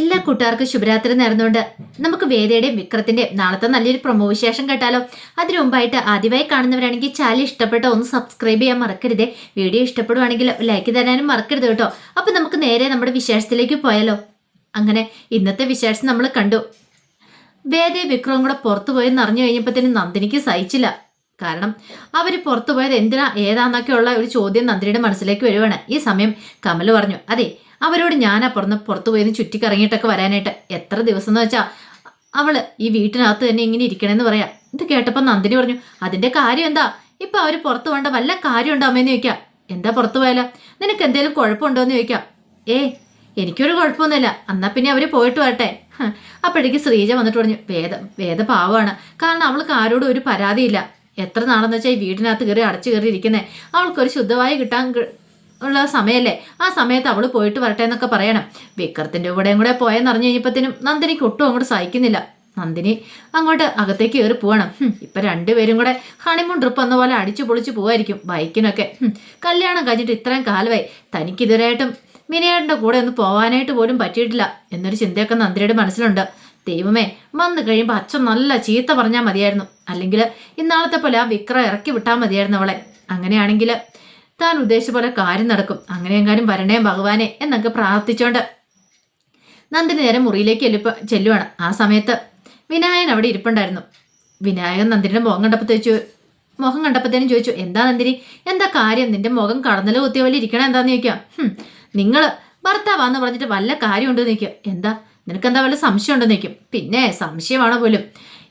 എല്ലാ കൂട്ടുകാർക്കും ശുഭരാത്രി നേർന്നുകൊണ്ട് നമുക്ക് വേദയുടെയും വിക്രത്തിന്റെയും നാളത്തെ നല്ലൊരു പ്രൊമോ വിശേഷം കേട്ടാലോ. അതിനു മുമ്പായിട്ട് ആദ്യമായി കാണുന്നവരാണെങ്കിൽ ചാനൽ ഇഷ്ടപ്പെട്ട ഒന്ന് സബ്സ്ക്രൈബ് ചെയ്യാൻ മറക്കരുതേ. വീഡിയോ ഇഷ്ടപ്പെടുവാണെങ്കിൽ ലൈക്ക് തരാനും മറക്കരുത് കേട്ടോ. അപ്പൊ നമുക്ക് നേരെ നമ്മുടെ വിശേഷത്തിലേക്ക് പോയാലോ. അങ്ങനെ ഇന്നത്തെ വിശേഷം നമ്മൾ കണ്ടു. വേദയും വിക്രവും കൂടെ പുറത്തു പോയെന്ന് അറിഞ്ഞു കഴിഞ്ഞപ്പോഴത്തേനും നന്ദിനിക്ക് സഹിച്ചില്ല. കാരണം അവർ പുറത്തു പോയത് എന്തിനാ ഏതാന്നൊക്കെയുള്ള ഒരു ചോദ്യം നന്ദിനിയുടെ മനസ്സിലേക്ക് വരുവാണ്. ഈ സമയം കമൽ പറഞ്ഞു അതെ അവരോട് ഞാൻ അപ്പുറന്ന് പുറത്തു പോയെന്ന് ചുറ്റിക്കറങ്ങിയിട്ടൊക്കെ വരാനായിട്ട് എത്ര ദിവസം എന്ന് വെച്ചാൽ അവൾ ഈ വീട്ടിനകത്ത് തന്നെ ഇങ്ങനെ ഇരിക്കണമെന്ന് പറയാം. ഇത് കേട്ടപ്പോൾ നന്ദിനി പറഞ്ഞു അതിന്റെ കാര്യം എന്താ? ഇപ്പൊ അവർ പുറത്തു പോകേണ്ട വല്ല കാര്യം ഉണ്ടാവുമെന്ന് ചോദിക്കാം. എന്താ പുറത്തു പോയാലോ? നിനക്ക് എന്തെങ്കിലും കുഴപ്പമുണ്ടോ എന്ന് ചോദിക്കാം. ഏ എനിക്കൊരു കുഴപ്പമൊന്നുമില്ല. എന്നാ പിന്നെ അവർ പോയിട്ട് വരട്ടെ. അപ്പോഴേക്ക് ശ്രീജ വന്നിട്ട് പറഞ്ഞു വേദ വേദ പാവമാണ് കാരണം അവൾക്ക് ആരോടും ഒരു പരാതിയില്ല. എത്ര നാളെന്ന് വെച്ചാൽ ഈ വീടിനകത്ത് കയറി അടച്ചു കയറി ഇരിക്കുന്നേ അവൾക്കൊരു ശുദ്ധമായി കിട്ടാൻ ഉള്ള സമയമല്ലേ ആ സമയത്ത് അവൾ പോയിട്ട് വരട്ടെ എന്നൊക്കെ പറയണം. വിക്രത്തിന്റെ കൂടെയും കൂടെ പോയെന്ന് അറിഞ്ഞു കഴിഞ്ഞപ്പോഴത്തേനും നന്ദിനിക്ക് ഒട്ടും അങ്ങോട്ട് സഹിക്കുന്നില്ല. നന്ദിനി അങ്ങോട്ട് അകത്തേക്ക് കയറി പോകണം ഇപ്പൊ രണ്ടുപേരും കൂടെ ഹണിമൂൺ ട്രിപ്പ് എന്ന പോലെ അടിച്ചു പൊളിച്ച് പോവായിരിക്കും ബൈക്കിനൊക്കെ. കല്യാണം കഴിഞ്ഞിട്ട് ഇത്രയും കാലമായി. തനിക്ക് ഇതുവരെയായിട്ടും മിനിയേട്ടന്റെ കൂടെ ഒന്ന് പോവാനായിട്ട് പോലും പറ്റിയിട്ടില്ല എന്നൊരു ചിന്തയൊക്കെ നന്ദിനിയുടെ മനസ്സിലുണ്ട്. ദൈവമേ വന്നു കഴിയുമ്പോൾ അച്ഛൻ നല്ല ചീത്ത പറഞ്ഞാൽ മതിയായിരുന്നു. അല്ലെങ്കിൽ ഇന്നാളത്തെ പോലെ ആ വിക്രം ഇറക്കി വിട്ടാൽ മതിയായിരുന്നു അവളെ. അങ്ങനെയാണെങ്കിൽ താൻ ഉദ്ദേശിച്ച പോലെ കാര്യം നടക്കും. അങ്ങനെയെങ്കിലും വരണേ ഭഗവാനെ എന്നൊക്കെ പ്രാർത്ഥിച്ചോണ്ട് നന്ദിനി നേരെ മുറിയിലേക്ക് എല്ലിപ്പ ചെല്ലുവാണ്. ആ സമയത്ത് വിനായകൻ അവിടെ ഇരിപ്പുണ്ടായിരുന്നു. വിനായകൻ നന്ദിനിയുടെ മുഖം കണ്ടപ്പോൾ ചോദിച്ചു മുഖം കണ്ടപ്പോഴത്തേനും ചോദിച്ചു എന്താ നന്ദിനി? എന്താ കാര്യം? നിന്റെ മുഖം കടന്നല കുത്തിയ പോലെ ഇരിക്കണം എന്താന്ന് ചോദിക്കാം? നിങ്ങൾ ഭർത്താവാന്ന് പറഞ്ഞിട്ട് വല്ല കാര്യമുണ്ടെന്ന് നിൽക്കുക എന്താ? നിനക്കെന്താ വല്ല സംശയം ഉണ്ടെന്ന് നിൽക്കും പിന്നെ സംശയമാണോ പോലും?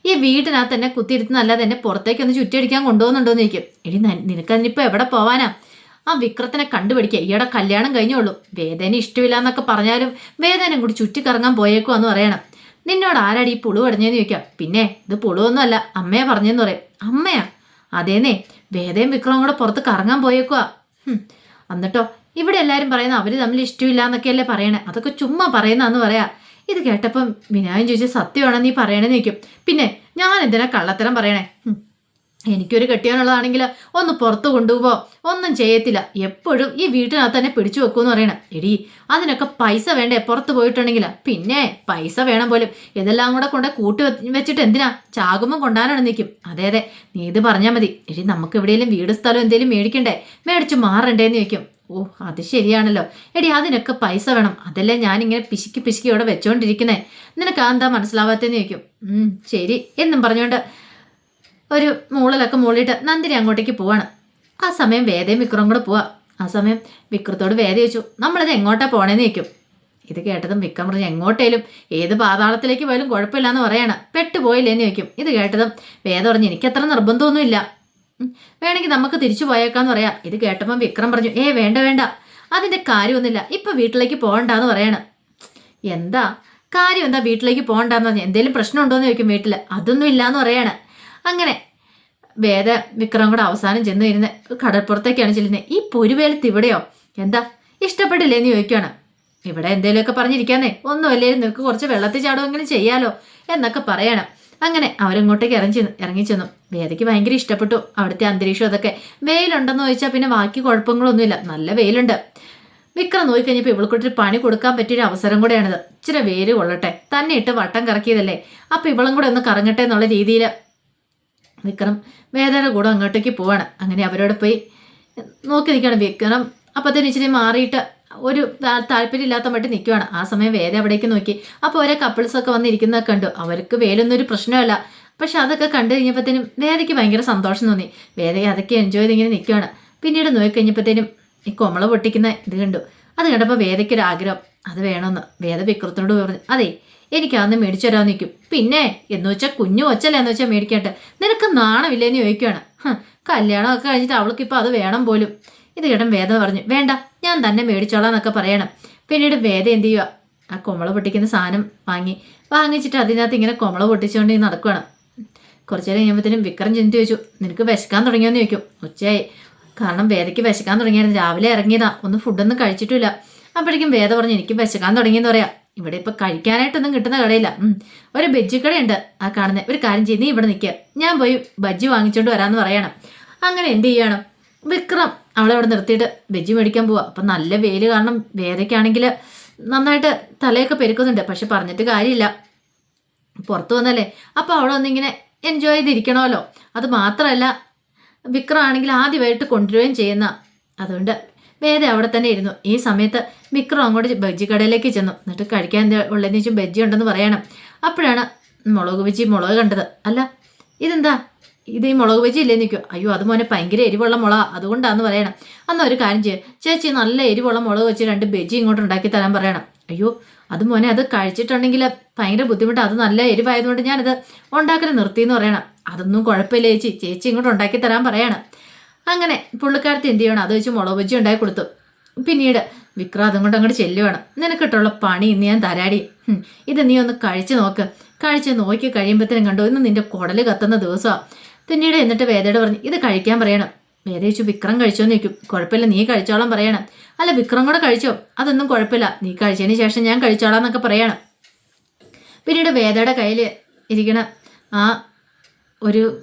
ഈ വീട്ടിനകത്ത് എന്നെ കുത്തിയിരുത്തുന്നല്ലാതെ എന്നെ പുറത്തേക്ക് ഒന്ന് ചുറ്റിയടിക്കാൻ കൊണ്ടുപോകുന്നുണ്ടോന്ന് ചോദിക്കും. എടി നിനക്കതിനിപ്പോൾ എവിടെ പോവാനാ? ആ വിക്രത്തിനെ കണ്ടുപിടിക്കുക ഈയുടെ കല്യാണം കഴിഞ്ഞോളൂ. വേദന ഇഷ്ടമില്ല എന്നൊക്കെ പറഞ്ഞാലും വേദനയും കൂടി ചുറ്റിക്കറങ്ങാൻ പോയേക്കോ എന്ന് പറയണം. നിന്നോട് ആരാടി ഈ പുളു അടഞ്ഞെന്ന് ചോദിക്കാം. പിന്നെ ഇത് പുളുവൊന്നുമല്ല. അമ്മയെ പറഞ്ഞെന്ന് പറയും. അമ്മയാ? അതേന്നേ. വേദയും വിക്രവും കൂടെ പുറത്ത് കറങ്ങാൻ പോയേക്കുവാ. എന്നിട്ടോ ഇവിടെ എല്ലാവരും പറയുന്ന അവർ തമ്മിൽ ഇഷ്ടമില്ല എന്നൊക്കെയല്ലേ പറയണേ. അതൊക്കെ ചുമ്മാ പറയുന്നതെന്ന് പറയാ. ഇത് കേട്ടപ്പം വിനായൻ ചോദിച്ചാൽ സത്യമാണെന്ന് നീ പറയണേന്ന് ചോദിക്കും. പിന്നെ ഞാൻ എന്തിനാ കള്ളത്തരം പറയണേ. എനിക്കൊരു കെട്ടിയാനുള്ളതാണെങ്കിൽ ഒന്ന് പുറത്തു കൊണ്ടുപോകോ ഒന്നും ചെയ്യത്തില്ല. എപ്പോഴും ഈ വീട്ടിനകത്ത് തന്നെ പിടിച്ചു വെക്കുമെന്ന് പറയണം. എടി അതിനൊക്കെ പൈസ വേണ്ടേ പുറത്ത് പോയിട്ടുണ്ടെങ്കിൽ പിന്നെ പൈസ വേണം പോലും. ഇതെല്ലാം കൂടെ കൊണ്ട് കൂട്ടി വെച്ചിട്ട് എന്തിനാ? ചാകുമ്പോൾ കൊണ്ടാനാണ് നിൽക്കും അതെ അതെ. നീ ഇത് പറഞ്ഞാൽ മതി. എടി നമുക്ക് എവിടെയെങ്കിലും വീട് സ്ഥലം എന്തെങ്കിലും മേടിക്കണ്ടേ? മേടിച്ച് മാറണ്ടേന്ന് ചോദിക്കും. ഓ അത് ശരിയാണല്ലോ. എടി അതിനൊക്കെ പൈസ വേണം. അതല്ലേ ഞാനിങ്ങനെ പിശുക്കി പിശുക്കി ഇവിടെ വെച്ചോണ്ടിരിക്കുന്നേ. നിനക്ക് എന്താ മനസ്സിലാവാത്തെന്ന് ചോദിക്കും. ശരി എന്നും പറഞ്ഞുകൊണ്ട് ഒരു മൂളലൊക്കെ മൂളിയിട്ട് നന്ദിനി അങ്ങോട്ടേക്ക് പോവാണ്. ആ സമയം വേദയും വിക്രവും കൂടെ പോവാ. ആ സമയം വിക്രത്തോട് വേദ ചോദിച്ചു നമ്മളിത് എങ്ങോട്ടാ പോണേന്ന് ചോദിക്കും. ഇത് കേട്ടതും വിക്രം പറഞ്ഞു എങ്ങോട്ടേലും? ഏത് പാതാളത്തിലേക്ക് പോയാലും കുഴപ്പമില്ലാന്ന് പറയാണ്. പെട്ടുപോയില്ലേന്ന് ചോദിക്കും. ഇത് കേട്ടതും വേദ പറഞ്ഞു എനിക്കത്ര നിർബന്ധമൊന്നുമില്ല. വേണമെങ്കിൽ നമുക്ക് തിരിച്ചു പോയേക്കാന്ന് പറയാം. ഇത് കേട്ടപ്പം വിക്രം പറഞ്ഞു ഏ വേണ്ട വേണ്ട. അതിന്റെ കാര്യമൊന്നുമില്ല. ഇപ്പൊ വീട്ടിലേക്ക് പോകണ്ടെന്ന് പറയണം. എന്താ? കാര്യം എന്താ വീട്ടിലേക്ക് പോകണ്ടെന്ന് പറഞ്ഞു? എന്തെങ്കിലും പ്രശ്നമുണ്ടോയെന്ന് ചോദിക്കും വീട്ടിൽ അതൊന്നും ഇല്ലയെന്ന് പറയാണ്. അങ്ങനെ വേദ വിക്രം കൂടെ അവസാനം ചെന്ന് ഇരുന്ന് കടൽപ്പുറത്തേക്കാണ് ചെല്ലുന്നത്. ഈ പൊരുവേലത്ത് ഇവിടെയോ? എന്താ? ഇഷ്ടപ്പെട്ടില്ലേന്ന് ചോദിക്കുകയാണ് ഇവിടെ എന്തെങ്കിലുമൊക്കെ പറഞ്ഞിരിക്കാന്നേ. ഒന്നുമല്ലേ? നിനക്ക് കുറച്ച് വെള്ളത്തിൽ ചാടുമെങ്കിലും ചെയ്യാലോ? എന്നൊക്കെ പറയണം. അങ്ങനെ അവരങ്ങോട്ടേക്ക് ഇറങ്ങി ചെന്നു ഇറങ്ങി ചെന്നു. വേദയ്ക്ക് ഭയങ്കര ഇഷ്ടപ്പെട്ടു. അവിടുത്തെ അന്തരീക്ഷം അതൊക്കെ. വെയിലുണ്ടെന്ന് ചോദിച്ചാൽ പിന്നെ ബാക്കി കുഴപ്പങ്ങളൊന്നുമില്ല. നല്ല വെയിലുണ്ട്. വിക്രം നോക്കിക്കഴിഞ്ഞപ്പോൾ ഇവൾക്കൊട്ടൊരു പണി കൊടുക്കാൻ പറ്റിയൊരു അവസരം കൂടെയാണിത്. ഇച്ചിരി വേര് കൊള്ളട്ടെ. തന്നെ ഇട്ട് വട്ടം കറക്കിയതല്ലേ. അപ്പം ഇവളും കൂടെ ഒന്ന് കറങ്ങട്ടെ എന്നുള്ള രീതിയിൽ വിക്രം വേദയുടെ കൂടെ അങ്ങോട്ടേക്ക് പോവാണ്. അങ്ങനെ അവരോട് പോയി നോക്കി നിൽക്കുകയാണ് വിക്രം. അപ്പത്തേന് ഇച്ചിരി മാറിയിട്ട് ഒരു താല്പര്യമില്ലാത്ത മട്ടി നിൽക്കുവാണ് ആ സമയം വേദ അവിടേക്ക് നോക്കി. അപ്പോൾ ഓരോ കപ്പിൾസ് ഒക്കെ വന്നിരിക്കുന്നതൊക്കെ കണ്ടു. അവർക്ക് വേലൊന്നും ഒരു പ്രശ്നമല്ല. പക്ഷെ അതൊക്കെ കണ്ടു കഴിഞ്ഞപ്പോഴത്തേനും വേദയ്ക്ക് ഭയങ്കര സന്തോഷം തോന്നി. വേദ അതൊക്കെ എൻജോയ് ചെയ്ത് ഇങ്ങനെ നിൽക്കുവാണ് പിന്നീട് നോക്കിക്കഴിഞ്ഞപ്പോഴത്തേനും ഈ കൊമള പൊട്ടിക്കുന്ന ഇത് കണ്ടു. അത് കണ്ടപ്പോൾ വേദയ്ക്കൊരു ആഗ്രഹം. അത് വേണമെന്ന് വേദ വിക്രത്തിനോട് പറഞ്ഞു അതെ എനിക്ക് അന്ന് മേടിച്ചു തരാൻ നിൽക്കും. പിന്നെ എന്ന് വെച്ചാൽ കുഞ്ഞു ഒച്ചല്ല എന്ന് വെച്ചാൽ മേടിക്കട്ടെ നിനക്ക് നാണമില്ലേന്ന് ചോദിക്കുകയാണ് കല്യാണമൊക്കെ കഴിഞ്ഞിട്ട് അവൾക്ക് ഇപ്പോൾ അത് വേണം പോലും. ഇത് കേട്ടൻ വേദ പറഞ്ഞു വേണ്ട ഞാൻ തന്നെ മേടിച്ചോളാം എന്നൊക്കെ പറയണം. പിന്നീട് വേദ എന്ത് ചെയ്യുക ആ കൊമള പൊട്ടിക്കുന്ന സാധനം വാങ്ങി. വാങ്ങിച്ചിട്ട് അതിനകത്ത് ഇങ്ങനെ കൊമള പൊട്ടിച്ചുകൊണ്ട് നടക്കുകയാണ് കുറച്ച് നേരം കഴിയുമ്പോഴത്തേനും വിക്രം ചിന്തി വെച്ചു നിനക്ക് വിശക്കാൻ തുടങ്ങിയോന്ന് ചോദിക്കും. ഉച്ചയായി. കാരണം വേദയ്ക്ക് വിശക്കാൻ തുടങ്ങിയായിരുന്നു. രാവിലെ ഇറങ്ങിയതാ. ഒന്നും ഫുഡൊന്നും കഴിച്ചിട്ടില്ല. അപ്പോഴേക്കും വേദ പറഞ്ഞു എനിക്ക് വിശക്കാൻ തുടങ്ങിയെന്ന് പറയാം. ഇവിടെ ഇപ്പൊ കഴിക്കാനായിട്ടൊന്നും കിട്ടുന്ന കടയില്ല. ഒരു ബജ്ജി കടയുണ്ട് ആ കാണുന്ന. ഒരു കാര്യം ചെയ്ത് നീ ഇവിടെ നിൽക്കുക ഞാൻ പോയി ബജ്ജി വാങ്ങിച്ചോണ്ട് വരാമെന്ന് പറയണം. അങ്ങനെ എന്ത് ചെയ്യണം? വിക്രം അവളെ അവിടെ നിർത്തിയിട്ട് വെജി മേടിക്കാൻ പോവാ. അപ്പം നല്ല വെയിൽ കാരണം വേദയ്ക്കാണെങ്കിൽ നന്നായിട്ട് തലയൊക്കെ പെരുക്കുന്നുണ്ട്. പക്ഷെ പറഞ്ഞിട്ട് കാര്യമില്ല. പുറത്തു വന്നല്ലേ. അപ്പോൾ അവിടെ വന്നിങ്ങനെ എൻജോയ് ചെയ്തിരിക്കണമല്ലോ. അത് മാത്രമല്ല വിക്രമാണെങ്കിൽ ആദ്യമായിട്ട് കൊണ്ടുവരികയും ചെയ്യുന്ന. അതുകൊണ്ട് വേദ അവിടെ തന്നെ ഇരുന്നു. ഈ സമയത്ത് വിക്രം അങ്ങോട്ട് ബജ്ജി കടയിലേക്ക് ചെന്നു. എന്നിട്ട് കഴിക്കാൻ ഉള്ളതെന്ന് വെച്ചാൽ ബജ്ജി ഉണ്ടെന്ന് പറയണം. അപ്പോഴാണ് മുളക് ബജ്ജി മുളക് കണ്ടത്. അല്ല ഇതെന്താ? ഇത് ഈ മുളക് ബജി ഇല്ലേ നിൽക്കും അയ്യോ അത് മോനെ ഭയങ്കര എരിവുള്ള മുളക അതുകൊണ്ടാന്ന് പറയണം. അന്ന് ഒരു കാര്യം ചെയ്യാം. ചേച്ചി നല്ല എരിവുള്ള മുളക് വെച്ച് രണ്ട് ബജി ഇങ്ങോട്ട് ഉണ്ടാക്കി തരാൻ പറയണം. അയ്യോ അത് മോനെ അത് കഴിച്ചിട്ടുണ്ടെങ്കിൽ ഭയങ്കര ബുദ്ധിമുട്ടാണ് അത് നല്ല എരിവായതുകൊണ്ട് ഞാനത് ഉണ്ടാക്കൽ നിർത്തി എന്ന് പറയണം. അതൊന്നും കുഴപ്പമില്ല ചേച്ചി. ചേച്ചി ഇങ്ങോട്ട് ഉണ്ടാക്കി തരാൻ പറയണം. അങ്ങനെ പുള്ളിക്കാരത്തി എന്ത് ചെയ്യണം? അത് വെച്ച് മുളക് ബജി ഉണ്ടാക്കി കൊടുത്തു. പിന്നീട് വിക്രം അതും കൊണ്ട് അങ്ങോട്ട് ചെല്ലുവാണ്. നിനക്കിട്ടുള്ള പണി ഇന്ന് ഞാൻ തരാടി. ഇത് നീ ഒന്ന് കഴിച്ചു നോക്ക്. കഴിച്ച് നോക്കി കഴിയുമ്പോഴത്തേനും കണ്ടു ഇന്ന് നിന്റെ കുടൽ കത്തുന്ന ദിവസമാണ് പിന്നീട് എന്നിട്ട് വേദയോട് പറഞ്ഞു ഇത് കഴിക്കാൻ പറയണം. വേദ ചോദിച്ചു വിക്രം കഴിച്ചോ? എന്ന് ചോദിക്കും കുഴപ്പമില്ല നീ കഴിച്ചോളാം പറയണം. അല്ല വിക്രം കൂടെ കഴിച്ചോ? അതൊന്നും കുഴപ്പമില്ല നീ കഴിച്ചതിന് ശേഷം ഞാൻ കഴിച്ചോളാം എന്നൊക്കെ പറയണം. പിന്നീട് വേദയുടെ കയ്യിൽ ഇരിക്കണ ആ ഒരു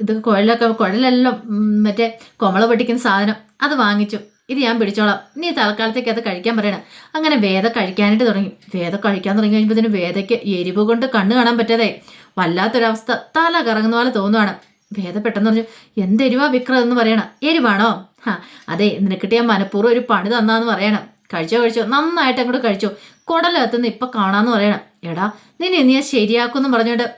ഇത് കുഴലൊക്കെ കുഴലെല്ലാം മറ്റേ കൊമള പൊട്ടിക്കുന്ന സാധനം അത് വാങ്ങിച്ചു. ഇത് ഞാൻ പിടിച്ചോളാം നീ തൽക്കാലത്തേക്ക് അത് കഴിക്കാൻ പറയണം. അങ്ങനെ വേദ കഴിക്കാനായിട്ട് തുടങ്ങി. വേദ കഴിക്കാൻ തുടങ്ങി കഴിയുമ്പോഴത്തേനും വേദയ്ക്ക് എരിവ് കൊണ്ട് കണ്ണ് കാണാൻ പറ്റാതായി. വല്ലാത്തൊരവസ്ഥ തല കറങ്ങുന്ന പോലെ തോന്നുവാണ്. വേദ പെട്ടെന്ന് പറഞ്ഞു എന്തെരുവാ വിക്രം എന്ന് പറയണം. എരിവാണോ? ഹാ അതെ നിനക്കിട്ട് ഞാൻ മനഃപൂർവം ഒരു പണി തന്നാന്ന് പറയണം. കഴിച്ചോ കഴിച്ചോ നന്നായിട്ട് അങ്ങോട്ട് കഴിച്ചോ. കുടലകത്തുനിന്ന് ഇപ്പൊ കാണാന്ന് പറയണം. എടാ നിന്നെ നീ ശരിയാക്കുമെന്ന് പറഞ്ഞുകൊണ്ട്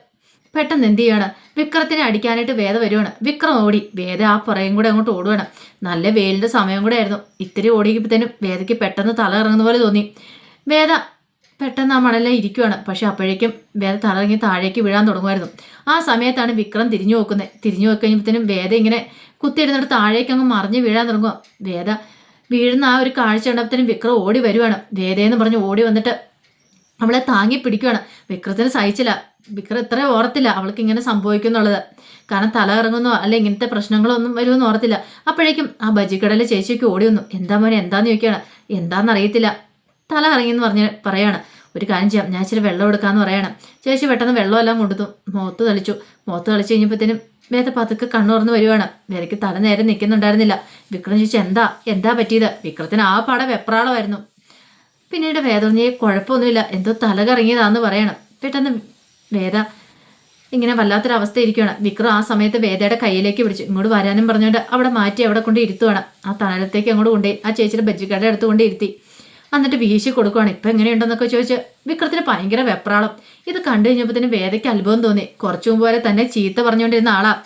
പെട്ടെന്ന് എന്ത് ചെയ്യണം? വിക്രത്തിനെ അടിക്കാനായിട്ട് വേദ വരുവാണ്. വിക്രം ഓടി. വേദ ആ പുറയും കൂടെ അങ്ങോട്ട് ഓടുവാണ്. നല്ല വെയിലിന്റെ സമയം കൂടെ ആയിരുന്നു. ഇത്തിരി ഓടിയപ്പോഴത്തേനും വേദയ്ക്ക് പെട്ടെന്ന് തല ഇറങ്ങുന്ന പോലെ തോന്നി. വേദ പെട്ടെന്ന് ആ മണലിൽ ഇരിക്കുവാണ്. പക്ഷെ അപ്പോഴേക്കും വേദ തല ഇറങ്ങി താഴേക്ക് വീഴാൻ തുടങ്ങുമായിരുന്നു. ആ സമയത്താണ് വിക്രം തിരിഞ്ഞു നോക്കുന്നത്. തിരിഞ്ഞു നോക്കഴിഞ്ഞപ്പോഴത്തേനും വേദ ഇങ്ങനെ കുത്തിയിരുന്നിട്ട് താഴേക്ക് അങ്ങ് മറിഞ്ഞ് വീഴാൻ തുടങ്ങുക വേദ വീഴുന്ന ആ ഒരു കാഴ്ച കണ്ടപ്പോഴത്തേനും വിക്രം ഓടി വരുവാണ്. വേദയെന്ന് പറഞ്ഞ് ഓടി വന്നിട്ട് അവളെ താങ്ങി പിടിക്കുകയാണ് വിക്രത്തിന് സഹിച്ചില്ല. വിക്രം ഇത്ര ഓർത്തില്ല അവൾക്ക് ഇങ്ങനെ സംഭവിക്കുന്നുള്ളത്. കാരണം തല ഇറങ്ങുന്നോ അല്ലെ ഇങ്ങനത്തെ പ്രശ്നങ്ങളോ ഒന്നും വരുമെന്ന് ഓർത്തില്ല. അപ്പോഴേക്കും ആ ബജിക്കടലെ ചേച്ചിക്ക് ഓടി വന്നു. എന്താ മോനെ എന്താന്ന് ചോദിക്കുകയാണ്. എന്താണെന്നറിയത്തില്ല തല ഇറങ്ങിയെന്ന് പറഞ്ഞ് പറയാണ്. ഒരു കാര്യം ചെയ്യാം. ഞാൻ ഇച്ചിരി വെള്ളം എടുക്കാന്ന് പറയണം. ചേച്ചി പെട്ടെന്ന് വെള്ളമെല്ലാം കൊണ്ടുവന്നു. മുഖത്ത് തളിച്ചു. മുഖത്ത് തളിച്ചു കഴിഞ്ഞപ്പോഴത്തേനും വേദ പതുക്കെ കണ്ണുറന്ന് വരുവാണ്. വേദയ്ക്ക് തല നേരെ നിൽക്കുന്നുണ്ടായിരുന്നില്ല. വിക്രം ചോദിച്ചു എന്താ? എന്താ പറ്റിയത്? വിക്രത്തിന് ആ പാടെ വെപ്രാളമായിരുന്നു. പിന്നീട് വേദനയെ കുഴപ്പമൊന്നുമില്ല. എന്തോ തല കറങ്ങിയതാന്ന് പറയണം. പെട്ടെന്ന് വേദ ഇങ്ങനെ വല്ലാത്തൊരവസ്ഥ ഇരിക്കുകയാണ് വിക്രം ആ സമയത്ത് വേദയുടെ കയ്യിലേക്ക് പിടിച്ചു. ഇങ്ങോട്ട് വരാനും പറഞ്ഞുകൊണ്ട് അവിടെ മാറ്റി അവിടെ കൊണ്ട് ഇരുത്തുവാണ്. ആ തണലത്തേക്ക് അങ്ങോട്ട് കൊണ്ടുപോയി. ആ ചേച്ചിയുടെ ബജ്ജിക്കടയുടെ അടുത്ത് കൊണ്ട് ഇരുത്തി. എന്നിട്ട് വീശി കൊടുക്കുവാണ്. ഇപ്പം എങ്ങനെയുണ്ടെന്നൊക്കെ ചോദിച്ച് വിക്രത്തിന് ഭയങ്കര വെപ്രാളം. ഇത് കണ്ടു കഴിഞ്ഞപ്പോൾ തന്നെ വേദയ്ക്ക് അത്ഭുതം തോന്നി. കുറച്ചു മുമ്പ് വരെ തന്നെ ചീത്ത പറഞ്ഞുകൊണ്ടിരുന്ന ആളാ.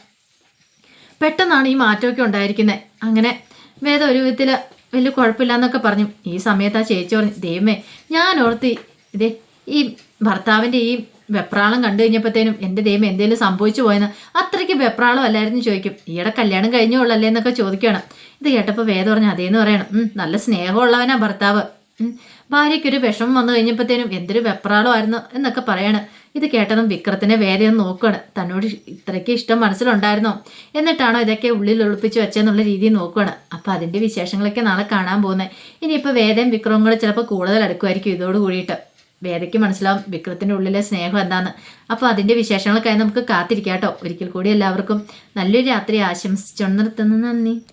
പെട്ടെന്നാണ് ഈ മാറ്റമൊക്കെ ഉണ്ടായിരിക്കുന്നത് അങ്ങനെ വേദ ഒരു വിധത്തിൽ വലിയ കുഴപ്പമില്ല എന്നൊക്കെ പറഞ്ഞു. ഈ സമയത്ത് ആ ചേച്ചി പറഞ്ഞു ദൈവമേ ഞാൻ ഓർത്തി ഇതേ ഈ ഭർത്താവിന്റെ ഈ വെപ്രാളം കണ്ടു കഴിഞ്ഞപ്പോഴത്തേനും എന്റെ ദൈവം എന്തെങ്കിലും സംഭവിച്ചു പോയെന്ന് അത്രയ്ക്ക് വെപ്രാളം അല്ലായിരുന്നു ചോദിക്കും. ഈയിടെ കല്യാണം കഴിഞ്ഞോളല്ലേ എന്നൊക്കെ ചോദിക്കുകയാണ്. ഇത് കേട്ടപ്പോൾ വേദ പറഞ്ഞു അതേന്ന് പറയണം. "ഉം, നല്ല സ്നേഹമുള്ളവനാ ഭർത്താവ്. ഭാര്യയ്ക്കൊരു വിഷമം വന്നു കഴിഞ്ഞപ്പോഴത്തേനും എന്തൊരു വെപ്രാളമായിരുന്നു എന്നൊക്കെ പറയാണ്. ഇത് കേട്ടതും വിക്രത്തിനെ വേദയൊന്ന് നോക്കുകയാണ് തന്നോട് ഇത്രയ്ക്ക് ഇഷ്ടം മനസ്സിലുണ്ടായിരുന്നോ? എന്നിട്ടാണോ ഇതൊക്കെ ഉള്ളിൽ ഒളിപ്പിച്ച് വെച്ചെന്നുള്ള രീതിയിൽ നോക്കുകയാണ് അപ്പോൾ അതിന്റെ വിശേഷങ്ങളൊക്കെ നാളെ കാണാൻ പോകുന്നത് ഇനിയിപ്പോൾ വേദയും വിക്രവും കൂടെ ചിലപ്പോൾ കൂടുതൽ അടുക്കുമായിരിക്കും ഇതോട് കൂടിയിട്ട്. വേദയ്ക്ക് മനസ്സിലാവും വിക്രത്തിന്റെ ഉള്ളിലെ സ്നേഹം എന്താന്ന്. അപ്പോൾ അതിന്റെ വിശേഷങ്ങൾക്കായി നമുക്ക് കാത്തിരിക്കാം കേട്ടോ. ഒരിക്കൽ കൂടി എല്ലാവർക്കും നല്ലൊരു രാത്രി ആശംസിച്ചുകൊണ്ട് നിർത്തുന്നു നന്ദി.